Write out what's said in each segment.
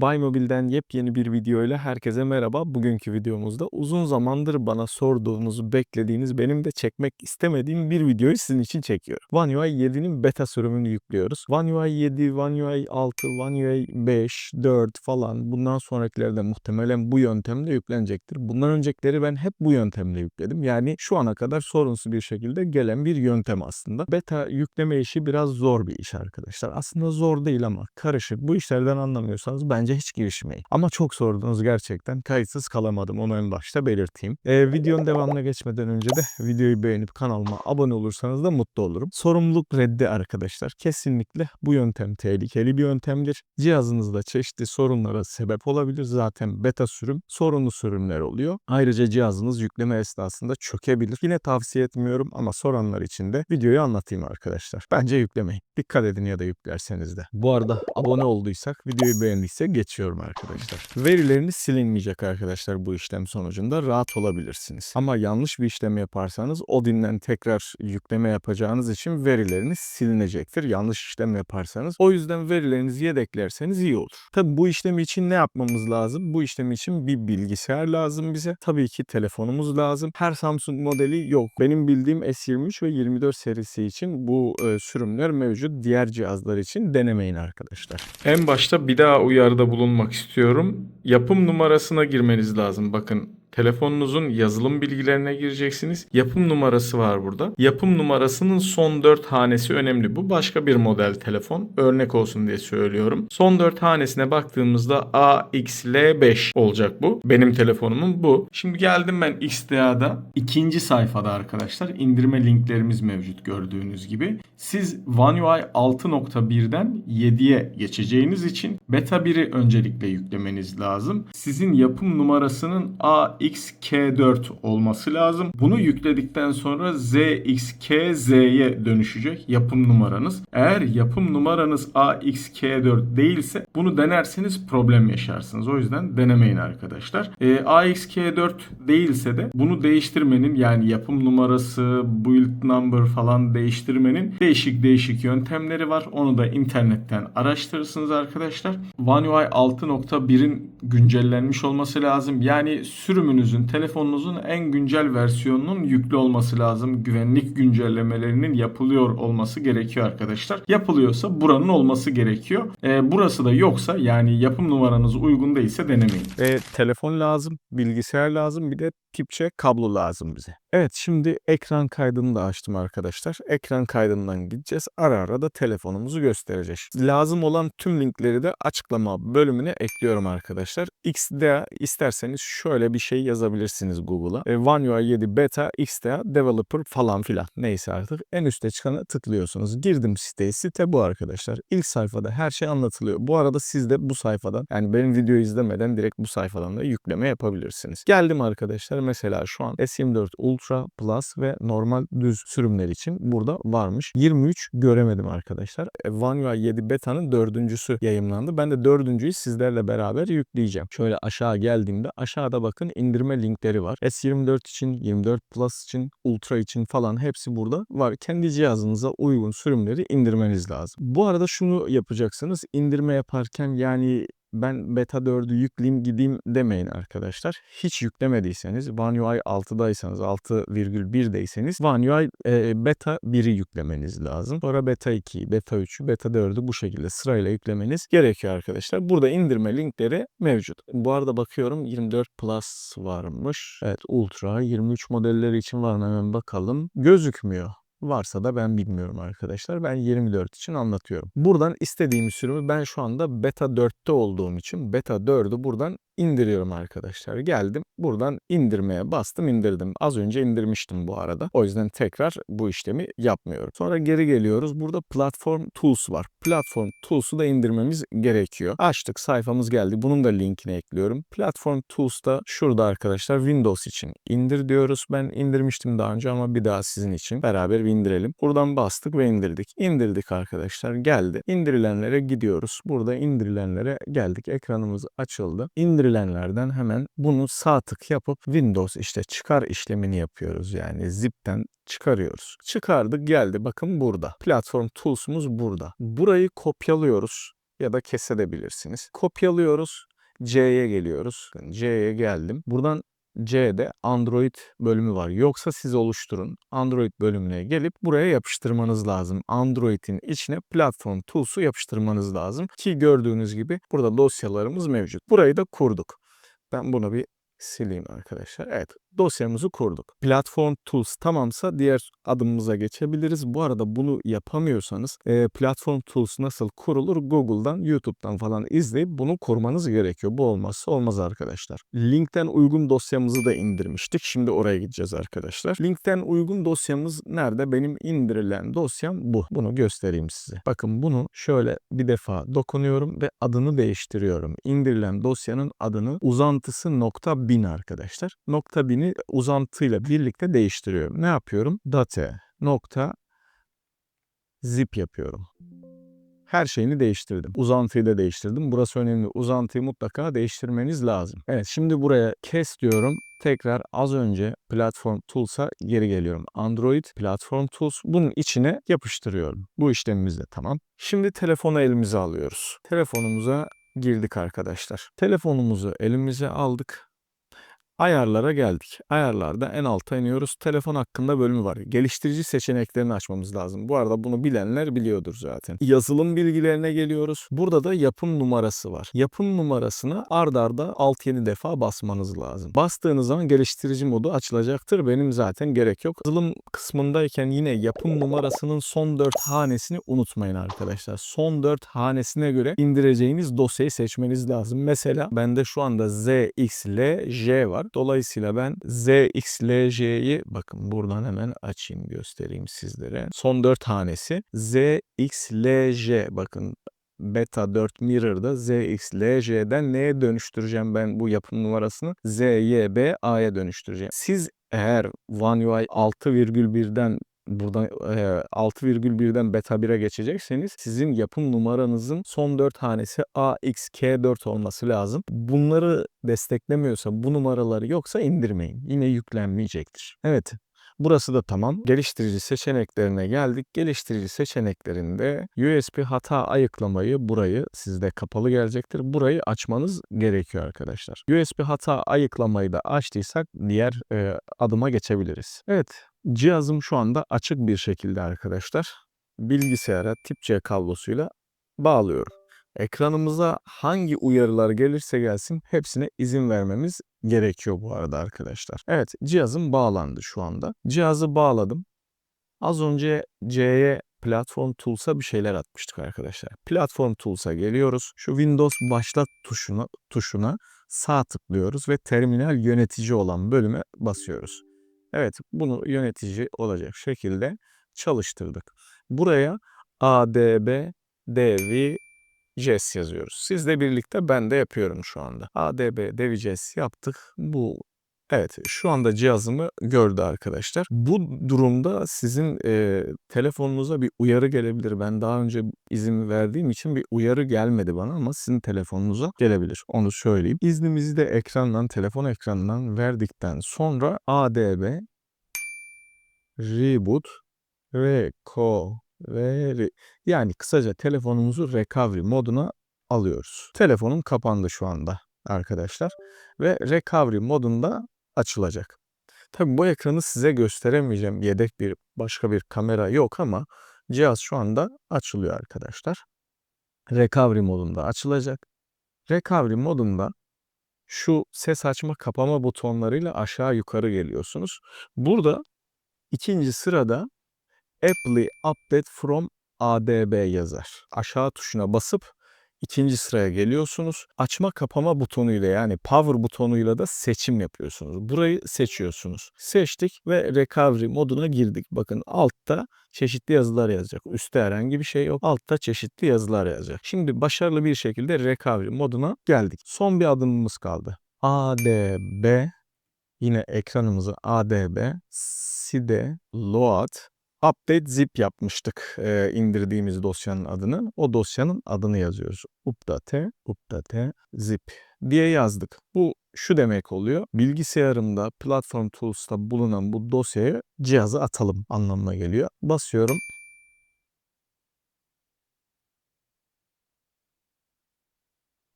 Buymobile'den yepyeni bir video ile herkese merhaba. Bugünkü videomuzda uzun zamandır bana sorduğunuz, beklediğiniz, benim de çekmek istemediğim bir videoyu sizin için çekiyorum. One UI 7'nin beta sürümünü yüklüyoruz. One UI 7, One UI 6, One UI 5, 4 falan bundan sonrakilerde muhtemelen bu yöntemle yüklenecektir. Bundan öncekileri ben hep bu yöntemle yükledim. Yani şu ana kadar sorunsuz bir şekilde gelen bir yöntem aslında. Beta yükleme işi biraz zor bir iş arkadaşlar. Aslında zor değil ama karışık. Bu işlerden anlamıyorsanız bence hiç girişmeyin. Ama çok sordunuz gerçekten. Kayıtsız kalamadım onu en başta belirteyim. Ee, videonun devamına geçmeden önce de videoyu beğenip kanalıma abone olursanız da mutlu olurum. Sorumluluk reddi arkadaşlar. Kesinlikle bu yöntem tehlikeli bir yöntemdir. Cihazınızda çeşitli sorunlara sebep olabilir. Zaten beta sürüm sorunlu sürümler oluyor. Ayrıca cihazınız yükleme esnasında çökebilir. Yine tavsiye etmiyorum ama soranlar için de videoyu anlatayım arkadaşlar. Bence yüklemeyin. Dikkat edin ya da yüklerseniz de. Bu arada abone olduysak, videoyu beğendiyse geçiyorum arkadaşlar. Verileriniz silinmeyecek arkadaşlar bu işlem sonucunda. Rahat olabilirsiniz. Ama yanlış bir işlem yaparsanız Odin'den tekrar yükleme yapacağınız için verileriniz silinecektir. Yanlış işlem yaparsanız. O yüzden verilerinizi yedeklerseniz iyi olur. Tabi bu işlem için ne yapmamız lazım? Bu işlem için bir bilgisayar lazım bize. Tabii ki telefonumuz lazım. Her Samsung modeli yok. Benim bildiğim S23 ve 24 serisi için bu e, sürümler mevcut. Diğer cihazlar için denemeyin arkadaşlar. En başta bir daha uyarıda bulunmak istiyorum. Yapım numarasına girmeniz lazım. Bakın telefonunuzun yazılım bilgilerine gireceksiniz. Yapım numarası var burada. Yapım numarasının son 4 hanesi önemli. Bu başka bir model telefon. Örnek olsun diye söylüyorum. Son 4 hanesine baktığımızda AXL5 olacak bu. Benim telefonumun bu. Şimdi geldim ben XDA'da. ikinci sayfada arkadaşlar indirme linklerimiz mevcut gördüğünüz gibi. Siz One UI 6.1'den 7'ye geçeceğiniz için beta 1'i öncelikle yüklemeniz lazım. Sizin yapım numarasının AXK4 olması lazım. Bunu yükledikten sonra ZXKZ'ye dönüşecek yapım numaranız. Eğer yapım numaranız AXK4 değilse bunu denerseniz problem yaşarsınız. O yüzden denemeyin arkadaşlar. Ee, AXK4 değilse de bunu değiştirmenin yani yapım numarası, build number falan değiştirmenin değişik değişik yöntemleri var. Onu da internetten araştırırsınız arkadaşlar. One UI 6.1'in güncellenmiş olması lazım. Yani sürümünüzün, telefonunuzun en güncel versiyonunun yüklü olması lazım. Güvenlik güncellemelerinin yapılıyor olması gerekiyor arkadaşlar. Yapılıyorsa buranın olması gerekiyor. Ee, burası da yoksa yani yapım numaranız uygun değilse denemeyin. Ve telefon lazım, bilgisayar lazım, bir de tipçe kablo lazım bize. Evet şimdi ekran kaydını da açtım arkadaşlar. Ekran kaydından gideceğiz. Ara ara da telefonumuzu göstereceğiz. Lazım olan tüm linkleri de açıklama bölümüne ekliyorum arkadaşlar. XDA isterseniz şöyle bir şey yazabilirsiniz Google'a. E, One UI 7 Beta XDA Developer falan filan. Neyse artık en üstte çıkana tıklıyorsunuz. Girdim siteye. Site bu arkadaşlar. İlk sayfada her şey anlatılıyor. Bu arada siz de bu sayfadan yani benim videoyu izlemeden direkt bu sayfadan da yükleme yapabilirsiniz. Geldim arkadaşlar mesela şu an S24 Ultra Plus ve normal düz sürümler için burada varmış. 23 göremedim arkadaşlar. One UI 7 Beta'nın dördüncüsü yayınlandı. Ben de dördüncüyü sizlerle beraber yükleyeceğim. Şöyle aşağı geldiğimde aşağıda bakın indirme linkleri var. S24 için, 24 Plus için, Ultra için falan hepsi burada var. Kendi cihazınıza uygun sürümleri indirmeniz lazım. Bu arada şunu yapacaksınız. İndirme yaparken yani ben beta 4'ü yükleyeyim gideyim demeyin arkadaşlar. Hiç yüklemediyseniz One UI 6'daysanız 6,1'deyseniz One UI e, beta 1'i yüklemeniz lazım. Sonra beta 2'yi, beta 3'ü, beta 4'ü bu şekilde sırayla yüklemeniz gerekiyor arkadaşlar. Burada indirme linkleri mevcut. Bu arada bakıyorum 24 Plus varmış. Evet Ultra 23 modelleri için var mı hemen bakalım. Gözükmüyor. Varsa da ben bilmiyorum arkadaşlar. Ben 24 için anlatıyorum. Buradan istediğim sürümü ben şu anda beta 4'te olduğum için beta 4'ü buradan indiriyorum arkadaşlar. Geldim buradan indirmeye bastım indirdim. Az önce indirmiştim bu arada. O yüzden tekrar bu işlemi yapmıyorum. Sonra geri geliyoruz. Burada Platform Tools var. Platform Tools'u da indirmemiz gerekiyor. Açtık sayfamız geldi. Bunun da linkini ekliyorum. Platform Tools da şurada arkadaşlar Windows için indir diyoruz. Ben indirmiştim daha önce ama bir daha sizin için beraber indirelim. Buradan bastık ve indirdik. İndirdik arkadaşlar geldi. İndirilenlere gidiyoruz. Burada indirilenlere geldik. Ekranımız açıldı. İndirilenlerden hemen bunu sağ tık yapıp Windows işte çıkar işlemini yapıyoruz. Yani zipten çıkarıyoruz. Çıkardık geldi bakın burada. Platform Tools'umuz burada. Burayı kopyalıyoruz. ya da kesebilirsiniz. Kopyalıyoruz. C'ye geliyoruz. C'ye geldim. Buradan C'de Android bölümü var. Yoksa siz oluşturun. Android bölümüne gelip buraya yapıştırmanız lazım. Android'in içine Platform Tools'u yapıştırmanız lazım. Ki gördüğünüz gibi burada dosyalarımız mevcut. Burayı da kurduk. Ben bunu bir sileyim arkadaşlar. Evet dosyamızı kurduk. Platform Tools tamamsa diğer adımımıza geçebiliriz. Bu arada bunu yapamıyorsanız e, Platform Tools nasıl kurulur Google'dan, YouTube'dan falan izleyip bunu kurmanız gerekiyor. Bu olmazsa olmaz arkadaşlar. Linkten uygun dosyamızı da indirmiştik. Şimdi oraya gideceğiz arkadaşlar. Linkten uygun dosyamız nerede? Benim indirilen dosyam bu. Bunu göstereyim size. Bakın bunu şöyle bir defa dokunuyorum ve adını değiştiriyorum. İndirilen dosyanın adını uzantısı nokta bin arkadaşlar. Nokta bini uzantıyla birlikte değiştiriyorum. Ne yapıyorum? Date nokta zip yapıyorum. Her şeyini değiştirdim. Uzantıyı da değiştirdim. Burası önemli. Uzantıyı mutlaka değiştirmeniz lazım. Evet şimdi buraya kes diyorum. Tekrar az önce Platform Tools'a geri geliyorum. Android Platform Tools bunun içine yapıştırıyorum. Bu işlemimiz de tamam. Şimdi telefonu elimize alıyoruz. Telefonumuza girdik arkadaşlar. Telefonumuzu elimize aldık. Ayarlara geldik. Ayarlarda en alta iniyoruz. Telefon hakkında bölümü var. Geliştirici seçeneklerini açmamız lazım. Bu arada bunu bilenler biliyordur zaten. Yazılım bilgilerine geliyoruz. Burada da yapım numarası var. Yapım numarasını ard arda 6-7 defa basmanız lazım. Bastığınız zaman geliştirici modu açılacaktır. Benim zaten gerek yok. Yazılım kısmındayken yine yapım numarasının son 4 hanesini unutmayın arkadaşlar. Son 4 hanesine göre indireceğiniz dosyayı seçmeniz lazım. Mesela bende şu anda ZXLJ var. Dolayısıyla ben ZXLJ'yi bakın buradan hemen açayım göstereyim sizlere. Son 4 hanesi ZXLJ bakın Beta 4 Mirror'da ZXLJ'den neye dönüştüreceğim ben bu yapım numarasını? ZYBA'ya dönüştüreceğim. Siz eğer One UI 6,1'den buradan e, 6,1'den beta 1'e geçecekseniz sizin yapım numaranızın son 4 hanesi AXK4 olması lazım. Bunları desteklemiyorsa bu numaraları yoksa indirmeyin. Yine yüklenmeyecektir. Evet. Burası da tamam. Geliştirici seçeneklerine geldik. Geliştirici seçeneklerinde USB hata ayıklamayı burayı sizde kapalı gelecektir. Burayı açmanız gerekiyor arkadaşlar. USB hata ayıklamayı da açtıysak diğer e, adıma geçebiliriz. Evet Cihazım şu anda açık bir şekilde arkadaşlar. Bilgisayara tip C kablosuyla bağlıyorum. Ekranımıza hangi uyarılar gelirse gelsin hepsine izin vermemiz gerekiyor bu arada arkadaşlar. Evet cihazım bağlandı şu anda. Cihazı bağladım. Az önce C'ye Platform Tools'a bir şeyler atmıştık arkadaşlar. Platform Tools'a geliyoruz. Şu Windows başlat tuşuna, tuşuna sağ tıklıyoruz ve terminal yönetici olan bölüme basıyoruz. Evet bunu yönetici olacak şekilde çalıştırdık. Buraya ADB Devi Jess yazıyoruz. Sizle birlikte ben de yapıyorum şu anda. ADB Devi Jess yaptık. Bu Evet şu anda cihazımı gördü arkadaşlar. Bu durumda sizin e, telefonunuza bir uyarı gelebilir. Ben daha önce izin verdiğim için bir uyarı gelmedi bana ama sizin telefonunuza gelebilir. Onu söyleyeyim. İznimizi de ekrandan, telefon ekranından verdikten sonra ADB Reboot Recovery yani kısaca telefonumuzu recovery moduna alıyoruz. Telefonum kapandı şu anda arkadaşlar ve recovery modunda açılacak. Tabi bu ekranı size gösteremeyeceğim. Yedek bir başka bir kamera yok ama cihaz şu anda açılıyor arkadaşlar. Recovery modunda açılacak. Recovery modunda şu ses açma kapama butonlarıyla aşağı yukarı geliyorsunuz. Burada ikinci sırada Apply Update from ADB yazar. Aşağı tuşuna basıp ikinci sıraya geliyorsunuz. Açma kapama butonuyla yani power butonuyla da seçim yapıyorsunuz. Burayı seçiyorsunuz. Seçtik ve recovery moduna girdik. Bakın altta çeşitli yazılar yazacak. Üstte herhangi bir şey yok. Altta çeşitli yazılar yazacak. Şimdi başarılı bir şekilde recovery moduna geldik. Son bir adımımız kaldı. ADB yine ekranımızı ADB side load update zip yapmıştık e, indirdiğimiz dosyanın adını. O dosyanın adını yazıyoruz. update, update zip diye yazdık. Bu şu demek oluyor. Bilgisayarımda Platform Tools'ta bulunan bu dosyayı cihaza atalım anlamına geliyor. Basıyorum.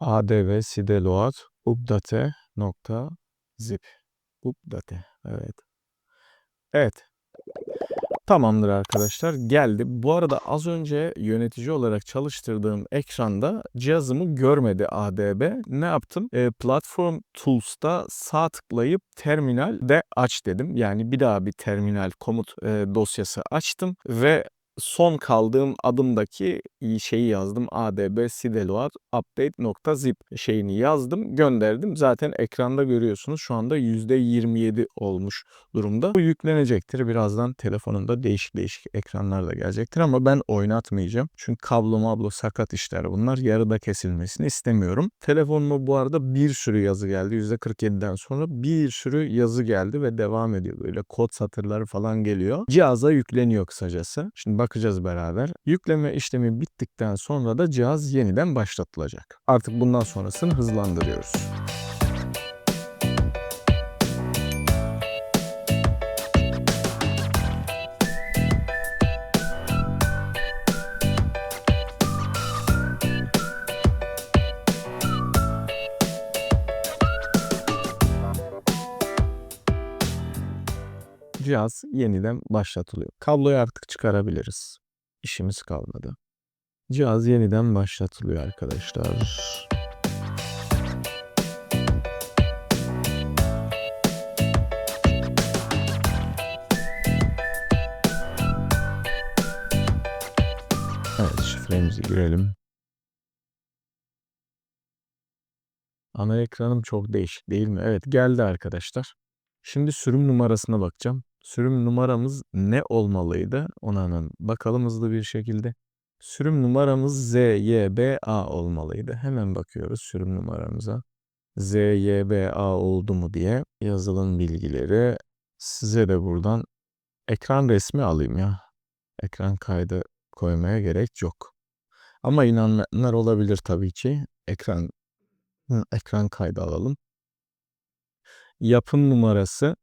adv sideload update nokta zip. Update. Evet. Evet. Tamamdır arkadaşlar. Geldi. Bu arada az önce yönetici olarak çalıştırdığım ekranda cihazımı görmedi ADB. Ne yaptım? E, Platform Tools'ta sağ tıklayıp terminalde aç dedim. Yani bir daha bir terminal komut e, dosyası açtım ve son kaldığım adımdaki şeyi yazdım. adb sideload update.zip şeyini yazdım, gönderdim. Zaten ekranda görüyorsunuz şu anda %27 olmuş durumda. Bu yüklenecektir. Birazdan telefonumda değişik değişik ekranlar da gelecektir ama ben oynatmayacağım. Çünkü kablo mablo sakat işler bunlar. Yarıda kesilmesini istemiyorum. Telefonuma bu arada bir sürü yazı geldi. %47'den sonra bir sürü yazı geldi ve devam ediyor. Böyle kod satırları falan geliyor. Cihaza yükleniyor kısacası. Şimdi bakacağız beraber. Yükleme işlemi bittikten sonra da cihaz yeniden başlatılacak. Artık bundan sonrasını hızlandırıyoruz. Cihaz yeniden başlatılıyor. Kabloyu artık çıkarabiliriz. İşimiz kalmadı. Cihaz yeniden başlatılıyor arkadaşlar. Evet şifremizi girelim. Ana ekranım çok değişik değil mi? Evet geldi arkadaşlar. Şimdi sürüm numarasına bakacağım. Sürüm numaramız ne olmalıydı? Ona hemen bakalım hızlı bir şekilde. Sürüm numaramız ZYBA olmalıydı. Hemen bakıyoruz sürüm numaramıza. ZYBA oldu mu diye yazılım bilgileri. Size de buradan ekran resmi alayım ya. Ekran kaydı koymaya gerek yok. Ama inanmayanlar olabilir tabii ki. Ekran ekran kaydı alalım. Yapım numarası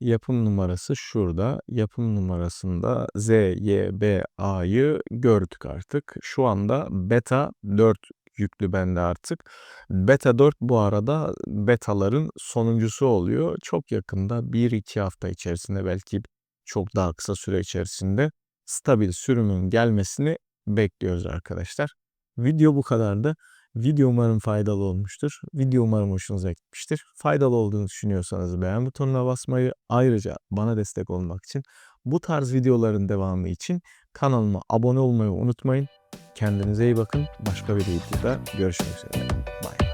yapım numarası şurada. Yapım numarasında ZYBA'yı gördük artık. Şu anda beta 4 yüklü bende artık. Beta 4 bu arada betaların sonuncusu oluyor. Çok yakında 1-2 hafta içerisinde belki çok daha kısa süre içerisinde stabil sürümün gelmesini bekliyoruz arkadaşlar. Video bu kadardı. Video umarım faydalı olmuştur. Video umarım hoşunuza gitmiştir. Faydalı olduğunu düşünüyorsanız beğen butonuna basmayı, ayrıca bana destek olmak için bu tarz videoların devamı için kanalıma abone olmayı unutmayın. Kendinize iyi bakın. Başka bir videoda görüşmek üzere. Bye.